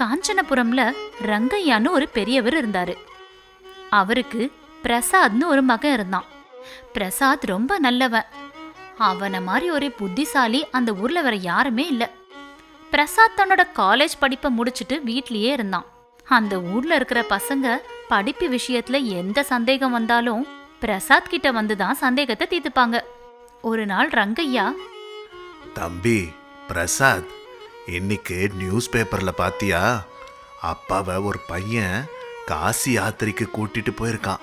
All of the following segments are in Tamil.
காஞ்சனபுரம்ல ரங்கையான்னு ஒரு பெரியவர் இருந்தாரு. அவருக்கு பிரசாத்னு ஒரு மகன் இருந்தான். பிரசாத் ரொம்ப நல்லவன். அவனை மாதிரி ஒரு புத்திசாலி அந்த ஊர்ல வேற யாருமே இல்ல. பிரசாத் தன்னோட காலேஜ் படிப்பை முடிச்சிட்டு வீட்லயே இருந்தான். அந்த ஊர்ல இருக்கிற பசங்க படிப்பு விஷயத்துல எந்த சந்தேகம் வந்தாலும் பிரசாத் கிட்ட வந்து தான் சந்தேகத்தை தீர்த்துப்பாங்க. ஒரு நாள் ரங்கையா தம்பி பிரசாத் இன்னைக்கு நியூஸ் பேப்பர்ல பார்த்தியா அப்பாவை ஒரு பையன் காசி யாத்திரைக்கு கூட்டிட்டு போயிருக்கான்.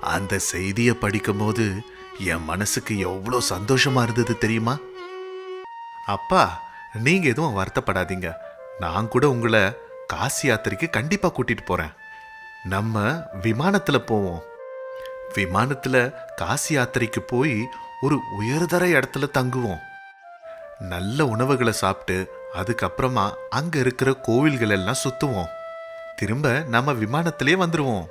அந்த செய்தியை படிக்கும்போது என் மனசுக்கு எவ்வளோ சந்தோஷமா இருந்தது தெரியுமா? அப்பா நீங்கள் எதுவும் வருத்தப்படாதீங்க. நான் கூட உங்களை காசி யாத்திரைக்கு கண்டிப்பாக கூட்டிட்டு போறேன். நம்ம விமானத்தில் போவோம். விமானத்தில் காசி யாத்திரைக்கு போய் ஒரு உயர்தர இடத்துல தங்குவோம். நல்ல உணவுகளை சாப்பிட்டு அதுக்கப்புறமா அங்க இருக்கிற கோவில்கள் எல்லாம் சுத்துவோம். திரும்ப நம்ம விமானத்திலே வந்துருவோம்.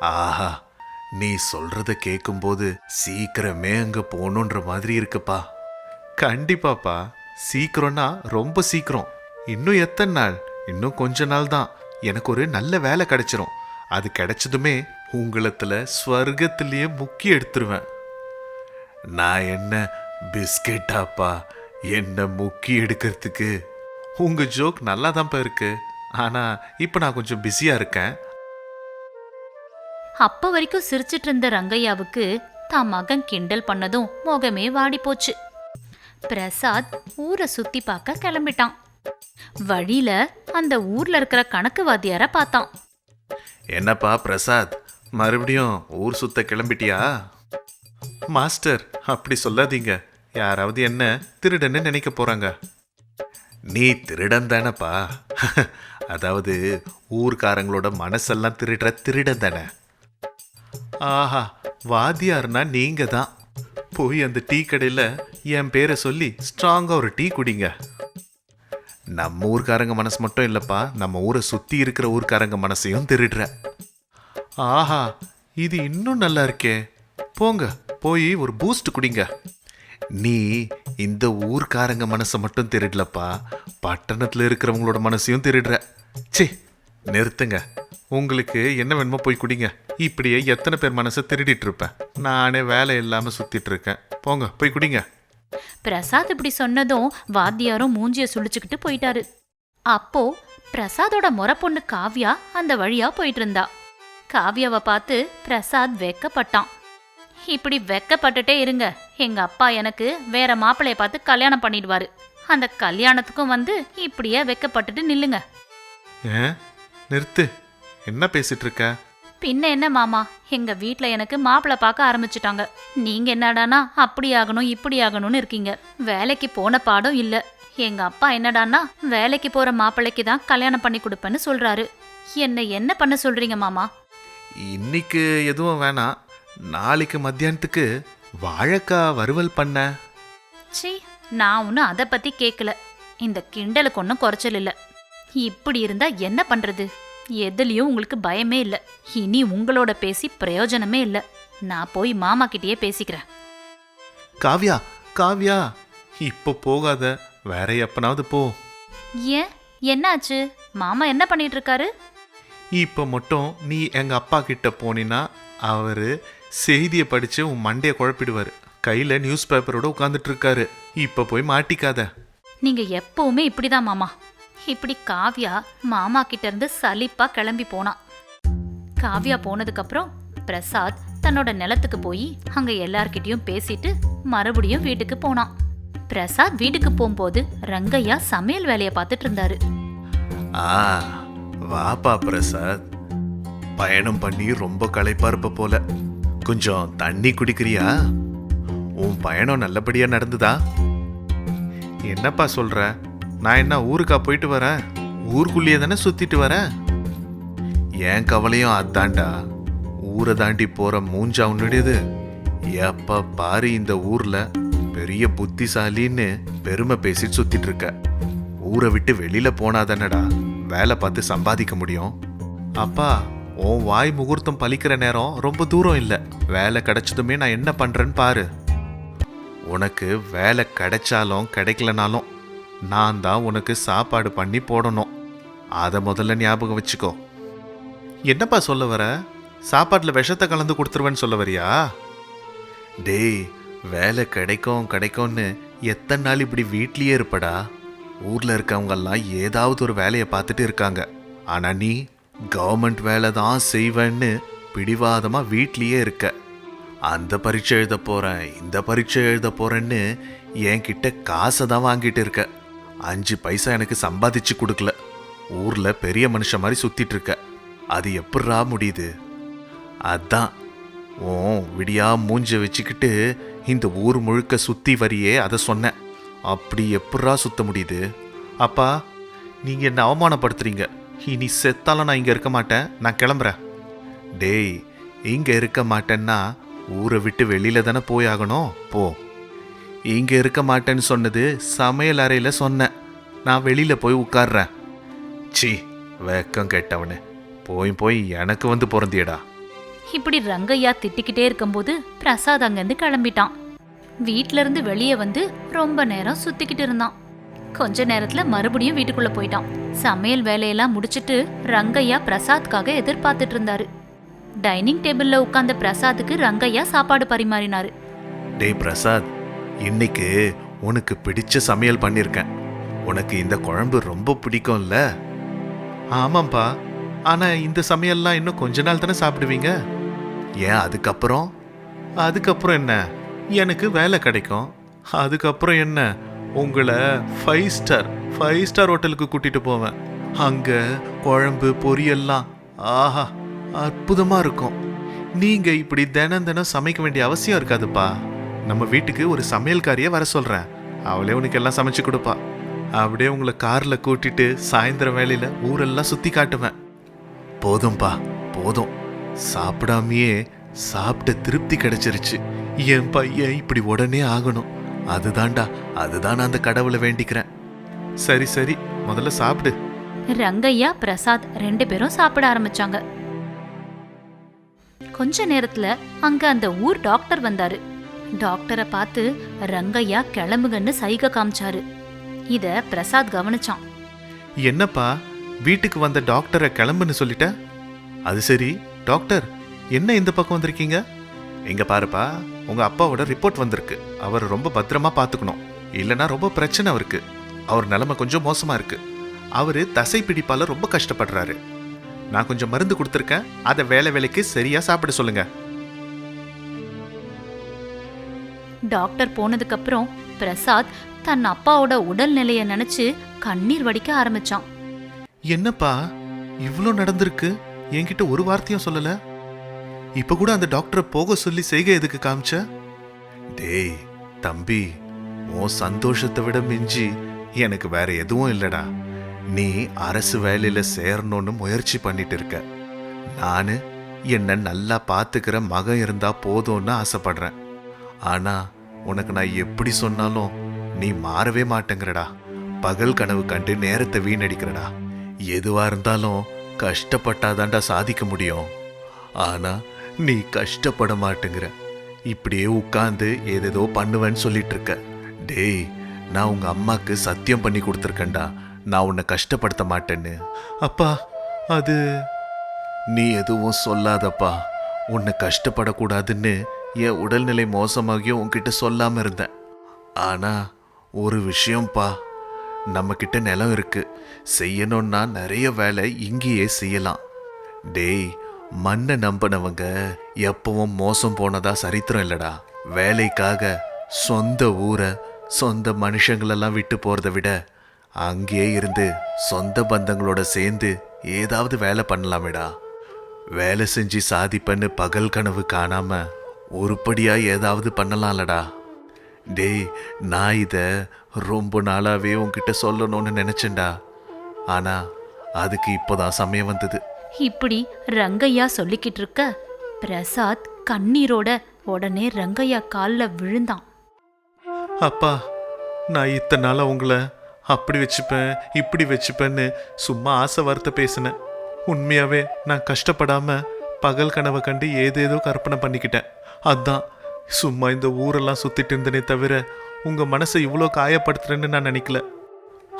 ஆஹா நீ சொல்றத கேட்கும்போது சீக்கிரமே அங்க போகணுன்ற மாதிரி இருக்குப்பா. கண்டிப்பாப்பா சீக்கிரம்னா ரொம்ப சீக்கிரம். இன்னும் எத்தனை நாள்? இன்னும் கொஞ்ச நாள் தான். எனக்கு ஒரு நல்ல வேலை கிடைச்சிரும். அது கிடைச்சதுமே உங்களத்துல ஸ்வர்க்கத்திலேயே முக்கி எடுத்துருவேன். நான் என்ன பிஸ்கெட்டாப்பா என்ன முக்கி எடுக்கிறதுக்கு? உங்க ஜோக் நல்லா தான்ப்பா இருக்கு. ஆனா இப்போ நான் கொஞ்சம் பிஸியா இருக்கேன். அப்ப வரைக்கும் சிரிச்சிட்டு இருந்த ரங்கையாவுக்கு தான் மகன் கிண்டல் பண்ணதும் முகமே வாடி போச்சு. பிரசாத் ஊரை சுத்தி பார்க்க கிளம்பிட்டான். வழியில அந்த ஊர்ல இருக்கிற கணக்கு வாத்தியார பார்த்தான். என்னப்பா பிரசாத் மறுபடியும் ஊர் சுத்த கிளம்பிட்டியா? மாஸ்டர் அப்படி சொல்லாதீங்க. யாராவது என்ன திருடன்னு நினைக்க போறாங்க. நீ திருடன் தானப்பா. அதாவது ஊர்க்காரங்களோட மனசெல்லாம் திருடுற திருடன் தானே. ஆஹா வாத்தியார்னா நீங்க தான். போய் அந்த டீ கடையில் என் பேரை சொல்லி ஸ்ட்ராங்காக ஒரு டீ குடிங்க. நம்ம ஊர்க்காரங்க மனசு மட்டும் இல்லைப்பா நம்ம ஊரை சுற்றி இருக்கிற ஊர்க்காரங்க மனசையும் திருடுற. ஆஹா இது இன்னும் நல்லா இருக்கே. போங்க போய் ஒரு பூஸ்ட் குடிங்க. நீ இந்த ஊர்க்காரங்க மனசை மட்டும் திருடலப்பா பட்டணத்தில் இருக்கிறவங்களோட மனசையும் திருடுற சே நிறுத்துங்க. உங்களுக்கு என்ன வேணுமோ போய் குடிங்க. இப்படியே எத்தனை பேர் மனசை திருடிட்டு இருப்பேன் நானே வேலை இல்லாமல் சுத்திட்டு இருக்கேன். போங்க போய் குடிங்க. பிரசாத் இப்படி சொன்னதும் வாத்தியாரும் மூஞ்சிய சுழிச்சுக்கிட்டு போயிட்டாரு. அப்போ பிரசாதோட முறை பொண்ணு காவ்யா அந்த வழியா போயிட்டு இருந்தா. காவ்யாவை பார்த்து பிரசாத் வெக்கப்பட்டான். இப்படி வெக்கப்பட்டுட்டே இருங்க. எங்க அப்பா எனக்கு வேற மாப்பிளைய பார்த்து கல்யாணம் பண்ணிடுவாரு. அந்த கல்யாணத்துக்கும் வந்து இப்படியே வெக்கப்பட்டுட்டு நில்லுங்க. ஏன்? நிறுத்து. என்ன பேசிட்டு இருக்க பின்ன என்ன மாமா? எங்க வீட்ல எனக்கு மாப்பிள்ளை பார்க்க ஆரம்பிச்சிட்டாங்க. நீங்க என்னடானா அப்படி ஆகணும் இப்படி ஆகணும்னு இருக்கீங்க. வேலைக்கு போன பாடம் இல்ல. எங்க அப்பா என்னடானா வேலைக்கு போற மாப்பிள்ளைக்கு தான் கல்யாணம் பண்ணி கொடுப்பேன்னு சொல்றாரு. என்ன என்ன பண்ண சொல்றீங்க மாமா? இன்னைக்கு எதுவும் வேணாம். நாளைக்கு மத்தியானத்துக்கு வாழைக்காய் வறுவல் பண்ண. ச்சீ நான் ஒன்றும் அதை பத்தி கேட்கல இந்த கிண்டலுக்கு ஒன்றும் குறைச்சல் இல்ல. இப்படி இருந்தா என்ன பண்றது? எதுலயும் உங்களுக்கு பயமே இல்ல. இனி உங்களோட பேசி பிரயோஜனமே இல்ல. நான் போய் மாமா கிட்டயே பேசிக்கிறேன். காவ்யா காவ்யா இப்போ போகாத. வேற எப்பனாவது போ. ஏன்? என்னாச்சு? மாமா என்ன பண்ணிட்டு இருக்காரு? இப்போ மட்டும் நீ எங்க அப்பா கிட்ட போனீன்னா அவரு செய்தியை படிச்சு உன் மண்டைய குழப்பிடுவாரு. கையில நியூஸ் பேப்பரோட உட்காந்துட்டு இருக்காரு இப்போ போய் மாட்டிக்காத. நீங்க எப்பவுமே இப்படிதான் மாமா. இப்படி காவ்யா மாமா கிட்ட இருந்து சலிப்பா கிளம்பி போனான் காவ்யா போனதுக்கு அப்புறம் பிரசாத் தன்னோட நிலத்துக்கு போய் அங்க எல்லார்கிட்டயும் பேசிட்டு மறுபடியும் வீட்டுக்கு போனான் பிரசாத் வீட்டுக்கு போகும்போது ரங்கையா சமையல் வேலையை பார்த்துட்டு இருந்தாரு ஆ வாப்பா பிரசாத். பயணம் பண்ணி ரொம்ப களைப்பா இருப்ப போல. கொஞ்சம் தண்ணி குடிக்கிறியா? உன் பயணம் நல்லபடியா நடந்துதா? என்னப்பா சொல்ற? நான் என்ன ஊருக்கா போயிட்டு வரேன்? ஊருக்குள்ளேயே தானே சுத்திட்டு வரேன்? என் கவலையும் அதான்டா. ஊரை தாண்டி போற மூஞ்சா உன்னுடையது. எப்ப பாரு இந்த ஊர்ல பெரிய புத்திசாலின்னு பெருமை பேசிட்டு சுத்திட்டு இருக்க. ஊரை விட்டு வெளியில போனாதானடா வேலை பார்த்து சம்பாதிக்க முடியும். அப்பா உன் வாய் முகூர்த்தம் பலிக்கிற நேரம் ரொம்ப தூரம் இல்லை. வேலை கிடைச்சதுமே நான் என்ன பண்ணுறேன்னு பாரு. உனக்கு வேலை கிடைச்சாலும் கிடைக்கலனாலும் நான் தான் உனக்கு சாப்பாடு பண்ணி போடணும். அதை முதல்ல ஞாபகம் வச்சுக்கோ. என்னப்பா சொல்ல வர? சாப்பாட்டில் விஷத்தை கலந்து கொடுத்துருவேன்னு சொல்ல வரியா? டேய் வேலை கிடைக்கும் கிடைக்கும்னு எத்தனை நாள் இப்படி வீட்லேயே இருப்படா? ஊரில் இருக்கவங்கெல்லாம் ஏதாவது ஒரு வேலையை பார்த்துட்டு இருக்காங்க. ஆனால் நீ கவர்மெண்ட் வேலை தான் செய்வேன்னு பிடிவாதமாக வீட்லேயே இருக்க. அந்த பரீட்சை எழுத போகிறேன் இந்த பரீட்சை எழுத போகிறேன்னு என்கிட்ட காசை தான் வாங்கிட்டு இருக்க. அஞ்சு பைசா எனக்கு சம்பாதிச்சு கொடுக்கல. ஊரில் பெரிய மனுஷன் மாதிரி சுற்றிட்டு இருக்க. அது எப்பட்றா முடியுது? அதான் ஓ விடியா மூஞ்ச வச்சுக்கிட்டு இந்த ஊர் முழுக்க சுற்றி வரியே அதை சொன்னேன். அப்படி எப்பட்றா சுத்த முடியுது? அப்பா நீங்கள் என்ன அவமானப்படுத்துறீங்க? இனி செத்தாலும் நான் இங்கே இருக்க மாட்டேன். நான் கிளம்புறேன். டேய் இங்கே இருக்க மாட்டேன்னா ஊரை விட்டு வெளியில தானே போய் ஆகணும்? போ. இங்கே இருக்க மாட்டேன்னு சொன்னது சமையல் அறையில் சொன்னேன். நான் வெளியில் போய் உட்கார்றேன். சி வெக்கம் கேட்டவனு. போய் போய் எனக்கு வந்து பிறந்தியடா. இப்படி ரங்கையா திட்டிக்கிட்டே இருக்கும்போது பிரசாத் அங்கேருந்து கிளம்பிட்டான். வீட்ல இருந்து வெளியே வந்து ரொம்ப நேரம் சுத்திக்கிட்டு இருந்தான். கொஞ்ச நேரத்துல மறுபடியும் வீட்டுக்குள்ள போயிட்டான். சமையல் வேலையெல்லாம் முடிச்சிட்டு ரங்கையா பிரசாத்காக எதிர்பார்த்துட்டு இருந்தாரு. டைனிங் டேபிள்ல உட்கார்ந்த பிரசாத்துக்கு ரங்கையா சாப்பாடு பரிமாறினாரு. டேய் பிரசாத் இன்னைக்கு உனக்கு பிடிச்ச சமையல் பண்ணியிருக்கேன் உனக்கு இந்த குழம்பு ரொம்ப பிடிக்கும்ல? ஆமாம்ப்பா ஆனா இந்த சமையல்லாம் இன்னும் கொஞ்ச நாள் தானே சாப்பிடுவீங்க? ஏன் அதுக்கப்புறம்? அதுக்கப்புறம் என்ன? எனக்கு வேலை கிடைக்கும். அதுக்கப்புறம் என்ன? உங்களை ஃபைவ் ஸ்டார் ஃபைவ் ஸ்டார் ஹோட்டலுக்கு கூட்டிட்டு போவேன். அங்கே குழம்பு பொரியெல்லாம் ஆஹா அற்புதமாக இருக்கும். நீங்கள் இப்படி தினம் தினம் சமைக்க வேண்டிய அவசியம் இருக்காதுப்பா. நம்ம வீட்டுக்கு ஒரு சமையல்காரியை வர சொல்கிறேன் அவளே உனக்கு எல்லாம் சமைச்சு கொடுப்பா. அப்படியே உங்களை காரில் கூட்டிட்டு சாயந்தரம் வேலையில் ஊரெல்லாம் சுற்றி காட்டுவேன். போதும்பா போதும். சாப்பிடாமையே சாப்பிட்ட திருப்தி கிடைச்சிருச்சு. என் பையன் இப்படி உடனே ஆகணும். அதுதான்டா அதுதான் நான் அந்த கடவுளை வேண்டிக்கிறேன். சரி சரி முதல்ல சாப்பிடு. ரங்கையா பிரசாத் ரெண்டு பேரும் சாப்பிட ஆரம்பிச்சாங்க. கொஞ்ச நேரத்துல அங்க அந்த ஊர் டாக்டர் வந்தாரு. டாக்டரை பார்த்து ரங்கையா கிளம்புங்கன்னு சைகை காமிச்சாரு. இத பிரசாத் கவனிச்சான். என்னப்பா வீட்டுக்கு வந்த டாக்டரை கிளம்புன்னு சொல்லிட்ட? அது சரி டாக்டர் என்ன இந்த பக்கம் வந்திருக்கீங்க? இங்க பாருப்பா உங்க அப்பாவோட ரிப்போர்ட் வந்திருக்கு. அவர் ரொம்ப பத்திரமா பாத்துக்கணும். இல்லைன்னா ரொம்ப பிரச்சனை அவருக்கு. அவர் நிலைமை கொஞ்சம் மோசமா இருக்கு. அவரு தசை பிடிப்பால ரொம்ப கஷ்டப்படுறாரு. நான் கொஞ்சம் மருந்து கொடுத்துருக்கேன். அதை வேலை வேலைக்கு சரியா சாப்பிட சொல்லுங்க. டாக்டர் போனதுக்கு அப்புறம் பிரசாத் தன் அப்பாவோட உடல்நிலைய நினைச்சு கண்ணீர் வடிக்க ஆரம்பிச்சான். என்னப்பா இவ்வளோ நடந்திருக்கு? என்கிட்ட ஒரு வார்த்தையும் சொல்லல. இப்ப கூட அந்த டாக்டரை போக சொல்லி செய்கை எதுக்கு காமிச்ச? டேய் தம்பி உன் சந்தோஷத்தை விட மிஞ்சி எனக்கு வேற எதுவும் இல்லடா. நீ அரசு வேலையில சேரணும்னு முயற்சி பண்ணிட்டு இருக்க. நானு என்ன நல்லா பாத்துக்கிற மகன் இருந்தா போதும்னு ஆசைப்படுறேன். ஆனா உனக்கு நான் எப்படி சொன்னாலும் நீ மாறவே மாட்டேங்கிறடா. பகல் கனவு கண்டு நேரத்தை வீணடிக்கிறடா. எதுவா இருந்தாலும் கஷ்டப்பட்டாதான்டா சாதிக்க முடியும். ஆனா நீ கஷ்டப்பட மாட்டேங்கிற. இப்படியே உட்காந்து ஏதேதோ பண்ணுவேன்னு சொல்லிட்டு இருக்க டேய் நான் உங்க அம்மாக்கு சத்தியம் பண்ணி கொடுத்துருக்கேன்டா. நான் உன்னை கஷ்டப்படுத்த மாட்டேன்னு. அப்பா அது நீ எதுவும் சொல்லாதப்பா. உன்னை கஷ்டப்படக்கூடாதுன்னு என் உடல்நிலை மோசமாகியும் உன்கிட்ட சொல்லாமல் இருந்தேன். ஆனால் ஒரு விஷயம்ப்பா நம்மக்கிட்ட நிலம் இருக்கு. செய்யணும்னா நிறைய வேலை இங்கேயே செய்யலாம். டேய் மண்ணை நம்பினவங்க எப்பவும் மோசம் போனதா சரித்திரம் இல்லடா. வேலைக்காக சொந்த ஊரை சொந்த மனுஷங்களெல்லாம் விட்டு போறதை விட அங்கேயே இருந்து சொந்த பந்தங்களோட சேர்ந்து ஏதாவது வேலை பண்ணலாமேடா. வேலை செஞ்சு சாதிப்பேன்னு பகல் கனவு காணாம உருப்படியா ஏதாவது பண்ணலாம்லடா. டேய் நான் இதை ரொம்ப நாளாவே உன்கிட்ட சொல்லணும்னு நினைச்சேன்டா. ஆனா அதுக்கு இப்போதான் சமயம் வந்தது. இப்படி ரங்கையா சொல்லிக்கிட்டு இருக்க பிரசாத் கண்ணீரோட உடனே ரங்கையா காலில் விழுந்தான். அப்பா நான் இத்தனை நாளாக உங்களை அப்படி வச்சுப்பேன் இப்படி வச்சுப்பேன்னு சும்மா ஆசை வார்த்தை பேசினேன். உண்மையாகவே நான் கஷ்டப்படாம பகல் கனவை கண்டு ஏதேதோ கற்பனை பண்ணிக்கிட்டேன். அதான் சும்மா இந்த ஊரெல்லாம் சுற்றிட்டு இருந்தனே தவிர உங்கள் மனசை இவ்வளோ காயப்படுத்துறேன்னு நான் நினைக்கல.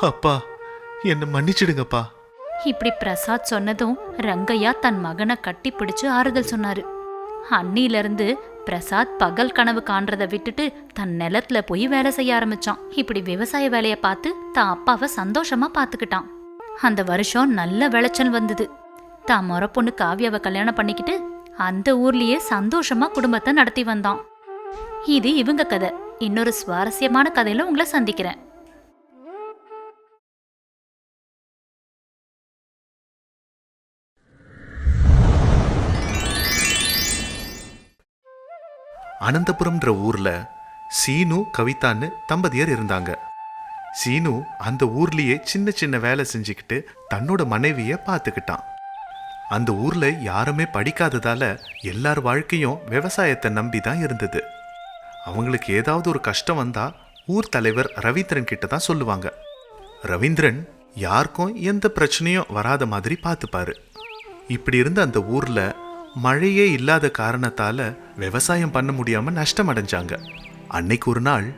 அப்பா என்னை மன்னிச்சிடுங்கப்பா. இப்படி பிரசாத் சொன்னதும் ரங்கையா தன் மகனை கட்டி பிடிச்சு ஆறுதல் சொன்னாரு. அன்னிலிருந்து பிரசாத் பகல் கனவு காண்றதை விட்டுட்டு தன் நிலத்துல போய் வேலை செய்ய ஆரம்பிச்சான். இப்படி விவசாய வேலைய பார்த்து தான் அப்பாவை சந்தோஷமா பார்த்துக்கிட்டான். அந்த வருஷம் நல்ல விளைச்சல் வந்தது. தான் முற பொண்ணு காவியாவை கல்யாணம் பண்ணிக்கிட்டு அந்த ஊர்லயே சந்தோஷமா குடும்பத்தை நடத்தி வந்தான். இது இவங்க கதை. இன்னொரு சுவாரஸ்யமான கதையில உங்களை சந்திக்கிறேன். அனந்தபுரம்ன்ற ஊர்ல சீனு கவிதான்னு தம்பதியர் இருந்தாங்க. சீனு அந்த ஊர்லயே சின்ன சின்ன வேலை செஞ்சுக்கிட்டு தன்னோட மனைவியை பார்த்துக்கிட்டான். அந்த ஊர்ல யாருமே படிக்காததால எல்லார் வாழ்க்கையும் விவசாயத்தை நம்பி தான் இருந்தது. அவங்களுக்கு ஏதாவது ஒரு கஷ்டம் வந்தா ஊர் தலைவர் ரவீந்திரன் கிட்ட தான் சொல்லுவாங்க. ரவீந்திரன் யாருக்கும் எந்த பிரச்சனையும் வராத மாதிரி பார்த்துப்பாரு. இப்படி இருந்த அந்த ஊர்ல மழையே இல்லாத காரணத்தால விவசாயம் பண்ண முடியாம நஷ்டம் அடைஞ்சாங்க. அன்னைக்கு ஒரு நாள்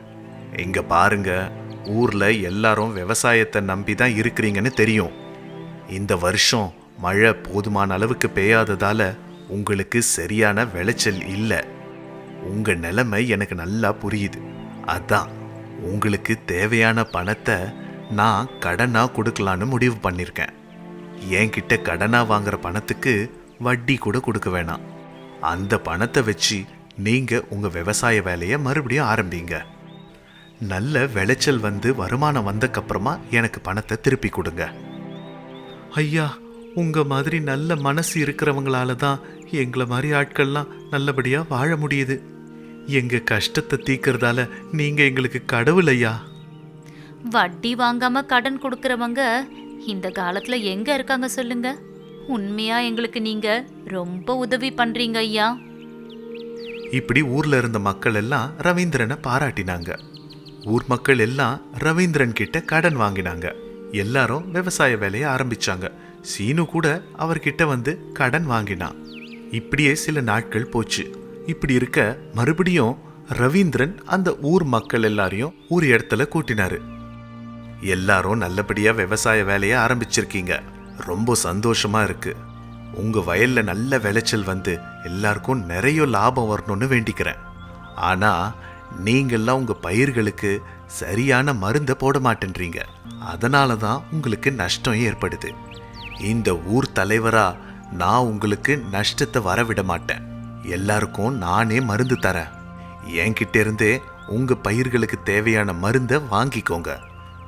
எங்க பாருங்க ஊர்ல எல்லாரும் விவசாயத்தை நம்பி தான் இருக்கிறீங்கன்னு தெரியும். இந்த வருஷம் மழை போதுமான அளவுக்கு பெய்யாததால உங்களுக்கு சரியான விளைச்சல் இல்லை. உங்க நிலைமை எனக்கு நல்லா புரியுது. அதான் உங்களுக்கு தேவையான பணத்தை நான் கடனாக கொடுக்கலான்னு முடிவு பண்ணியிருக்கேன் என்கிட்ட கடனாக வாங்குற பணத்துக்கு வட்டி கூட கொடுக்க வேணாம். அந்த பணத்தை வச்சு நீங்கள் உங்கள் விவசாய வேலையை மறுபடியும் ஆரம்பிங்க. நல்ல விளைச்சல் வந்து வருமானம் வந்தக்கப்புறமா எனக்கு பணத்தை திருப்பி கொடுங்க. ஐயா உங்கள் மாதிரி நல்ல மனசு இருக்கிறவங்களால தான் எங்களை மாதிரி ஆட்கள்லாம் நல்லபடியாக வாழ முடியுது. எங்கள் கஷ்டத்தை தீக்கிறதால நீங்கள் எங்களுக்கு கடவுள் ஐயா. வட்டி வாங்காம கடன் கொடுக்கறவங்க இந்த காலத்துல எங்க இருக்காங்க சொல்லுங்க. உண்மையா எங்களுக்கு நீங்க ரொம்ப உதவி பண்றீங்க ஐயா. இப்படி ஊர்ல இருந்த மக்கள் எல்லாம் ரவீந்திரனை பாராட்டினாங்க. ஊர் மக்கள் எல்லாம் ரவீந்திரன் கிட்ட கடன் வாங்கினாங்க. எல்லாரும் விவசாய வேலையை ஆரம்பிச்சாங்க. சீனு கூட அவர்கிட்ட வந்து கடன் வாங்கினான் இப்படியே சில நாட்கள் போச்சு. இப்படி இருக்க மறுபடியும் ரவீந்திரன் அந்த ஊர் மக்கள் எல்லாரையும் ஒரு இடத்துல கூட்டினாரு. எல்லாரும் நல்லபடியா விவசாய வேலையை ஆரம்பிச்சிருக்கீங்க. ரொம்ப சந்தோஷமா இருக்கு. உங்க வயல்ல நல்ல விளைச்சல் வந்து எல்லாருக்கும் நிறைய லாபம் வரணும்னு வேண்டிக்கிறேன். ஆனா நீங்கள்லாம் உங்க பயிர்களுக்கு சரியான மருந்தை போட மாட்டேன்றீங்க. அதனால தான் உங்களுக்கு நஷ்டம் ஏற்படுது. இந்த ஊர் தலைவரா நான் உங்களுக்கு நஷ்டத்தை வரவிட மாட்டேன். எல்லாருக்கும் நானே மருந்து தரேன். என்கிட்ட இருந்தே உங்க பயிர்களுக்கு தேவையான மருந்தை வாங்கிக்கோங்க.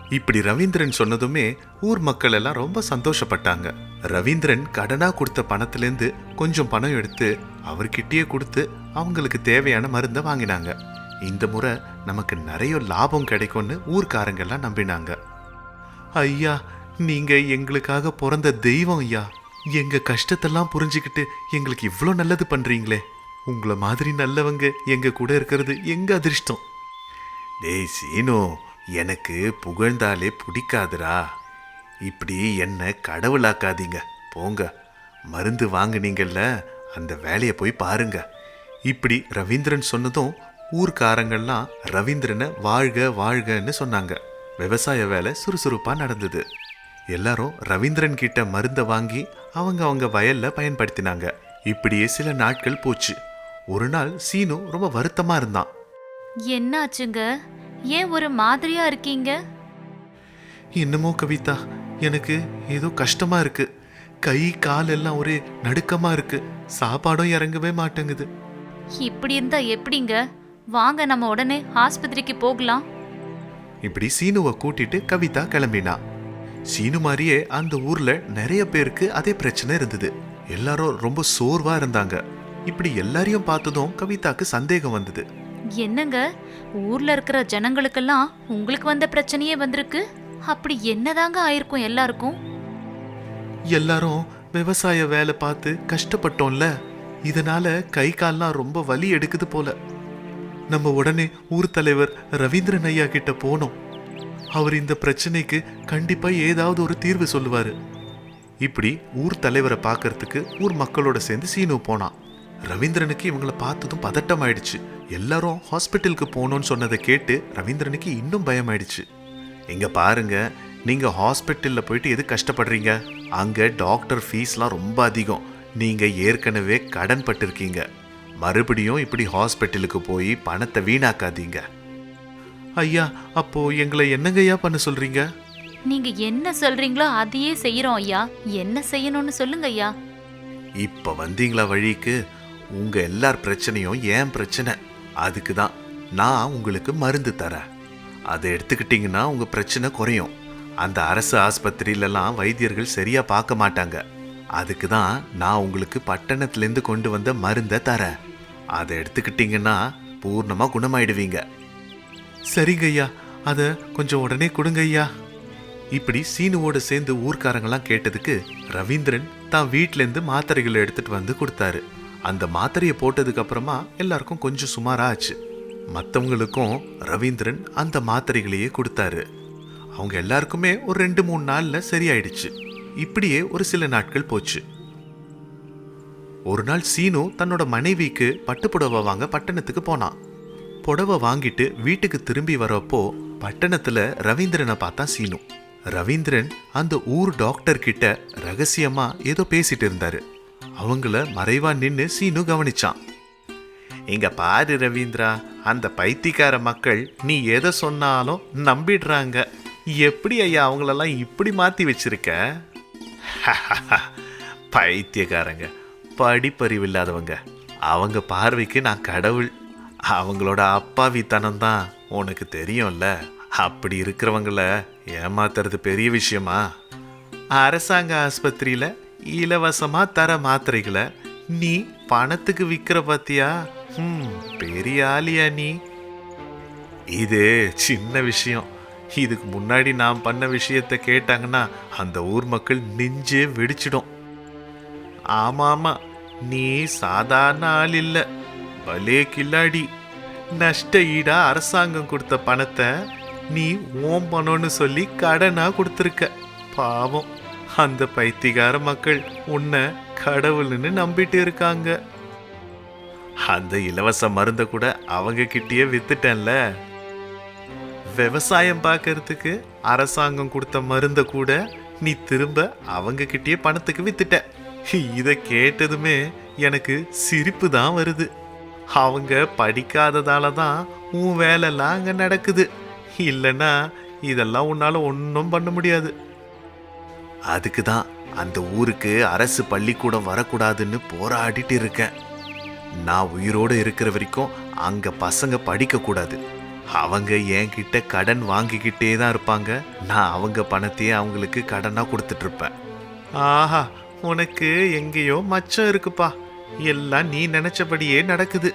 இப்படி ரவீந்திரன் சொன்னதுமே ஊர் மக்கள் எல்லாம் ரொம்ப சந்தோஷப்பட்டாங்க. ரவீந்திரன் கடனா கொடுத்த பணத்திலேருந்து கொஞ்சம் பணம் எடுத்து அவர்கிட்டயே கொடுத்து அவங்களுக்கு தேவையான மருந்தை வாங்கினாங்க. இந்த முறை நமக்கு நிறைய லாபம் கிடைக்கும்னு ஊர்க்காரங்கெல்லாம் நம்பினாங்க. ஐயா நீங்க எங்களுக்காக பிறந்த தெய்வம் ஐயா. எங்க கஷ்டத்தெல்லாம் புரிஞ்சுக்கிட்டு எங்களுக்கு இவ்வளோ நல்லது பண்றீங்களே. உங்களை மாதிரி நல்லவங்க எங்க கூட இருக்கிறது எங்க அதிர்ஷ்டம்? டேய் சீனோ எனக்கு புகழ்ந்தாலே பிடிக்காதுடா. இப்படி என்னை கடவுளாக்காதீங்க. போங்க. மருந்து வாங்கினீங்கல்ல அந்த வேலையை போய் பாருங்க. இப்படி ரவீந்திரன் சொன்னதும் ஊர்க்காரங்கள்லாம் ரவீந்திரனை வாழ்க வாழ்கன்னு சொன்னாங்க. விவசாய வேலை சுறுசுறுப்பாக நடந்தது. எல்லாரும் ரவீந்திரன் கிட்ட மருந்தை வாங்கி அவங்க அவங்க வயல்ல பயன்படுத்தினாங்க. இப்படியே சில நாட்கள் போச்சு. ஒரு நாள் சீனு ரொம்ப வருத்தமா இருந்தான். என்னாச்சுங்க? ஏன் ஒரு மாதிரியா இருக்கீங்க? என்னமோ கவிதா எனக்கு ஏதோ கஷ்டமா இருக்கு. கை கால் எல்லாம் ஒரே நடுக்கமா இருக்கு. சாப்பாடும் இறங்கவே மாட்டேங்குது. இப்படி இருந்தா எப்படிங்க? வாங்க நம்ம உடனே ஆஸ்பத்திரிக்கு போகலாம். இப்படி சீனுவை கூட்டிட்டு கவிதா கிளம்பினா. சீனு மாதிரியே அந்த ஊர்ல நிறைய பேருக்கு அதே பிரச்சனை இருந்தது. எல்லாரும் ரொம்ப சோர்வா இருந்தாங்க. இப்படி எல்லாரையும் பார்த்ததும் கவிதாக்கு சந்தேகம் வந்தது. என்னங்க? ஊர்ல இருக்கிற ஜனங்களுக்கெல்லாம் உங்களுக்கு வந்த பிரச்சனையே வந்திருக்கு. அப்படி என்னதாங்க ஆயிருக்கும் எல்லாருக்கும்? எல்லாரும் விவசாய வேலை பார்த்து கஷ்டப்பட்டோம்ல. இதனால கை கால்லாம் ரொம்ப வலி எடுக்குது போல. நம்ம உடனே ஊர் தலைவர் ரவீந்திரன் ஐயா கிட்ட போனோம். அவர் இந்த பிரச்சனைக்கு கண்டிப்பா ஏதாவது ஒரு தீர்வு சொல்லுவாரு. இப்படி ஊர் தலைவரை பார்க்கறதுக்கு ஊர் மக்களோட சேர்ந்து சீனு போனான். ரவீந்திரனுக்கு இவங்கள பார்த்ததும் பதட்டம் ஆயிடுச்சு எல்லாரும் ஹாஸ்பிட்டலுக்கு போகணும்னு சொன்னதை கேட்டு ரவீந்திரனுக்கு இன்னும் பயமாயிடுச்சு. இங்க பாருங்க நீங்க ஹாஸ்பிட்டல்ல போயிட்டு எது கஷ்டப்படுறீங்க? அங்க டாக்டர் ஃபீஸ்லாம் ரொம்ப அதிகம். நீங்க ஏற்கனவே கடன் பட்டிருக்கீங்க. மறுபடியும் இப்படி ஹாஸ்பிட்டலுக்கு போய் பணத்தை வீணாக்காதீங்க. ஐயா அப்போ எங்களை என்னங்கய்யா பண்ண சொல்றீங்க? நீங்க என்ன சொல்றீங்களோ அதையே செய்யறோம் ஐயா. என்ன செய்யணும்னு சொல்லுங்க ஐயா இப்ப வந்தீங்களா வழிக்கு? உங்கள் எல்லார் பிரச்சனையும் ஏன் பிரச்சனை. அதுக்கு தான் நான் உங்களுக்கு மருந்து தரேன். அதை எடுத்துக்கிட்டிங்கன்னா உங்கள் பிரச்சனை குறையும். அந்த அரசு ஆஸ்பத்திரியிலலாம் வைத்தியர்கள் சரியாக பார்க்க மாட்டாங்க. அதுக்கு தான் நான் உங்களுக்கு பட்டணத்துலேருந்து கொண்டு வந்த மருந்தை தரேன். அதை எடுத்துக்கிட்டிங்கன்னா பூர்ணமாக குணமாயிடுவீங்க. சரிங்க ஐயா. அதை கொஞ்சம் உடனே கொடுங்க ஐயா. இப்படி சீனுவோட சேர்ந்து ஊர்க்காரங்களாம் கேட்டதுக்கு ரவீந்திரன் தான் வீட்டிலேருந்து மாத்திரைகளை எடுத்துட்டு வந்து கொடுத்தாரு. அந்த மாத்திரையை போட்டதுக்கு அப்புறமா எல்லாருக்கும் கொஞ்சம் சுமாராச்சு மற்றவங்களுக்கும் ரவீந்திரன் அந்த மாத்திரைகளையே கொடுத்தாரு. அவங்க எல்லாருக்குமே ஒரு ரெண்டு மூணு நாளில் சரியாயிடுச்சு. இப்படியே ஒரு சில நாட்கள் போச்சு. ஒரு நாள் சீனு தன்னோட மனைவிக்கு பட்டுப்புடவை வாங்க பட்டணத்துக்கு போனான் புடவை வாங்கிட்டு வீட்டுக்கு திரும்பி வரப்போ பட்டணத்துல ரவீந்திரனை பார்த்தா சீனு. ரவீந்திரன் அந்த ஊர் டாக்டர் கிட்ட ரகசியமா ஏதோ பேசிட்டு இருந்தாரு. அவங்கள மறைவா நின்று சீனு கவனிச்சான். இங்க பாரு ரவீந்திரா அந்த பைத்தியக்கார மக்கள் நீ எதை சொன்னாலும் நம்பிடுறாங்க. எப்படி ஐயா அவங்களெல்லாம் இப்படி மாத்தி வச்சிருக்க? பைத்தியக்காரங்க படிப்பறிவு இல்லாதவங்க. அவங்க பார்வைக்கு நான் கடவுள். அவங்களோட அப்பாவித்தனம் தான் உனக்கு தெரியும்ல. அப்படி இருக்கிறவங்கள ஏமாத்துறது பெரிய விஷயமா? அரசாங்க ஆஸ்பத்திரியில இலவசமா தர மாத்திரைகளை நீ பணத்துக்கு விக்கிற பாத்தியா? ம் பெரிய ஆளியா நீ. இது சின்ன விஷயம். இதுக்கு முன்னாடி நான் பண்ண விஷயத்த கேட்டாங்கன்னா அந்த ஊர் மக்கள் நெஞ்சே வெடிச்சிடும். ஆமா நீ சாதாரண ஆள் இல்லை. பலே கில்லாடி. நஷ்ட ஈடா அரசாங்கம் கொடுத்த பணத்தை நீ ஓம் பணம்னு சொல்லி கடனா கொடுத்துருக்க. பாவம். அந்த பைத்தியக்கார மக்கள் உன்னை கடவுள்னு நம்பிட்டு இருக்காங்க. அந்த இலவச மருந்த கூட அவங்க கிட்டயே வித்துட்டேன்ல. விவசாயம் பார்க்கறதுக்கு அரசாங்கம் கொடுத்த மருந்த கூட நீ திரும்ப அவங்க கிட்டயே பணத்துக்கு வித்துட்ட. இதை கேட்டதுமே எனக்கு சிரிப்பு தான் வருது. அவங்க படிக்காததால தான் உன் வேலைலாம் அங்கே நடக்குது. இல்லைன்னா இதெல்லாம் உன்னால் ஒன்றும் பண்ண முடியாது. அதுக்கு தான் அந்த ஊருக்கு அரசு பள்ளிக்கூடம் வரக்கூடாதுன்னு போராடிட்டு இருக்கேன். நான் உயிரோடு இருக்கிற வரைக்கும் அங்க பசங்க படிக்க கூடாது. அவங்க என்கிட்ட கடன் வாங்கிக்கிட்டே தான் இருப்பாங்க. நான் அவங்க பணத்தையே அவங்களுக்கு கடனா கொடுத்துட்டு இருப்பேன் ஆஹா உனக்கு எங்கேயோ மச்சம் இருக்குப்பா. எல்லாம் நீ நினைச்சபடியே நடக்குது.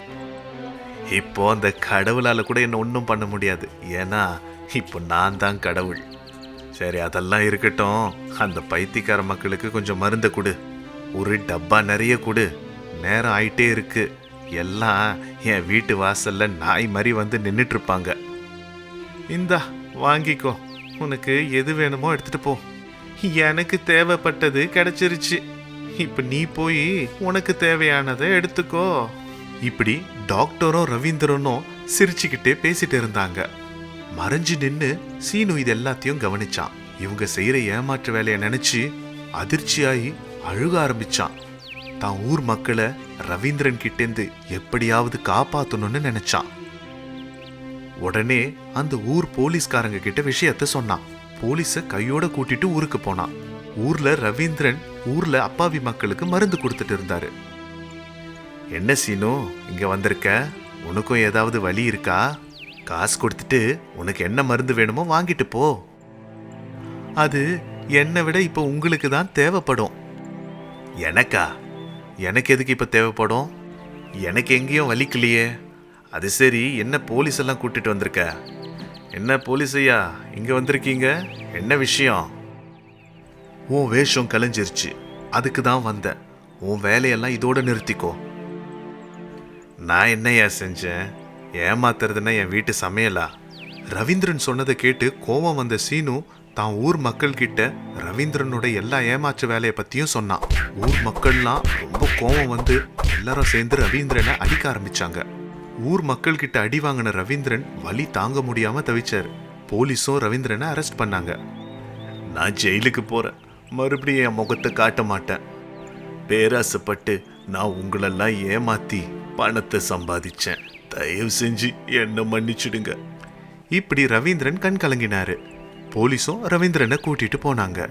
இப்போ அந்த கடவுளால கூட என்ன ஒன்றும் பண்ண முடியாது. ஏன்னா இப்போ நான் தான் கடவுள். சரி அதெல்லாம் இருக்கட்டும். அந்த பைத்தியக்கார மக்களுக்கு கொஞ்சம் மருந்து கொடு. ஒரு டப்பா நிறைய கொடு. நேரம் ஆயிட்டே இருக்கு. எல்லாம் என் வீட்டு வாசல்ல நாய் மாதிரி வந்து நின்றுட்டு இருப்பாங்க இந்தா வாங்கிக்கோ. உனக்கு எது வேணுமோ எடுத்துட்டு போ. எனக்கு தேவைப்பட்டது கிடைச்சிருச்சு. இப்ப நீ போய் உனக்கு தேவையானதை எடுத்துக்கோ. இப்படி டாக்டரும் ரவீந்திரனும் சிரிச்சுக்கிட்டே பேசிட்டு இருந்தாங்க. மறைஞ்சு நின்னு சீனு இது எல்லாத்தையும் கவனிச்சான். இவங்க செய்யற ஏமாற்று வேலையை நினைச்சு அதிர்ச்சியாகி அழுக ஆரம்பிச்சான். தான் ஊர் மக்களை ரவீந்திரன் கிட்டேந்து எப்படியாவது காப்பாத்தணும்னு நினைச்சான். உடனே அந்த ஊர் போலீஸ்காரங்க கிட்ட விஷயத்த சொன்னான். போலீஸ கையோட கூட்டிட்டு ஊருக்கு போனான். ஊர்ல ரவீந்திரன் ஊர்ல அப்பாவி மக்களுக்கு மருந்து கொடுத்துட்டு இருந்தாரு. என்ன சீனு இங்க வந்திருக்க? உனக்கும் ஏதாவது வழி இருக்கா? காசு கொடுத்துட்டு உனக்கு என்ன மருந்து வேணுமோ வாங்கிட்டு போ. அது என்னை விட இப்போ உங்களுக்கு தான் தேவைப்படும். எனக்கா? எனக்கு எதுக்கு இப்போ தேவைப்படும்? எனக்கு எங்கேயும் வலிக்கலையே. அது சரி என்ன போலீஸ் எல்லாம் கூட்டிட்டு வந்திருக்க? என்ன போலீஸ் ஐயா இங்கே வந்திருக்கீங்க? என்ன விஷயம்? உன் வேஷம் கலைஞ்சிருச்சு. அதுக்கு தான் வந்தேன். உன் வேலையெல்லாம் இதோட நிறுத்திக்கோ. நான் என்னையா செஞ்சேன்? ஏமாத்துறதுன்னா என் வீட்டு சமையலா? ரவீந்திரன் சொன்னதை கேட்டு கோவம் வந்த சீனு தான் ஊர் மக்கள் கிட்ட ரவீந்திரனோட எல்லா ஏமாற்று வேலையை பத்தியும் சொன்னான். ஊர் மக்கள்லாம் ரொம்ப கோவம் வந்து எல்லாரும் சேர்ந்து ரவீந்திரனை அடிக்க ஆரம்பிச்சாங்க. ஊர் மக்கள் கிட்ட அடி வாங்கின ரவீந்திரன் வலி தாங்க முடியாம தவிச்சார். போலீஸும் ரவீந்திரனை அரெஸ்ட் பண்ணாங்க. நான் ஜெயிலுக்கு போறேன். மறுபடியும் என் முகத்தை காட்ட மாட்டேன். பேராசைப்பட்டு நான் உங்களெல்லாம் ஏமாத்தி பணத்தை சம்பாதிச்சேன். தயவு செஞ்சு என்ன மன்னிச்சிடுங்க. இப்படி ரவீந்திரன் கண் கலங்கினாரு. போலீஸும் ரவீந்திரனை கூட்டிட்டு போனாங்க.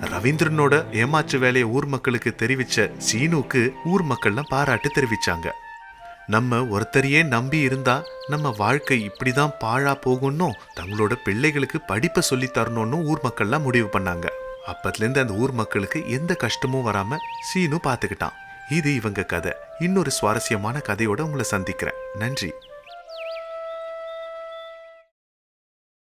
ரவீந்திரனோட ஏமாற்று வேலையை ஊர் மக்களுக்கு தெரிவிச்ச சீனுக்கு ஊர் மக்கள்லாம் பாராட்டு தெரிவிச்சாங்க. நம்ம ஒருத்தரையே நம்பி இருந்தா நம்ம வாழ்க்கை இப்படிதான் பாழா போகும்னும் தங்களோட பிள்ளைகளுக்கு படிப்பை சொல்லி தரணும்னு ஊர் மக்கள்லாம் முடிவு பண்ணாங்க. அப்பத்துலேருந்து அந்த ஊர் மக்களுக்கு எந்த கஷ்டமும் வராம சீனு பார்த்துக்கிட்டான் இது இவங்க கதை. இன்னொரு சுவாரஸ்யமான கதையோட உங்களை சந்திக்கிறேன். நன்றி.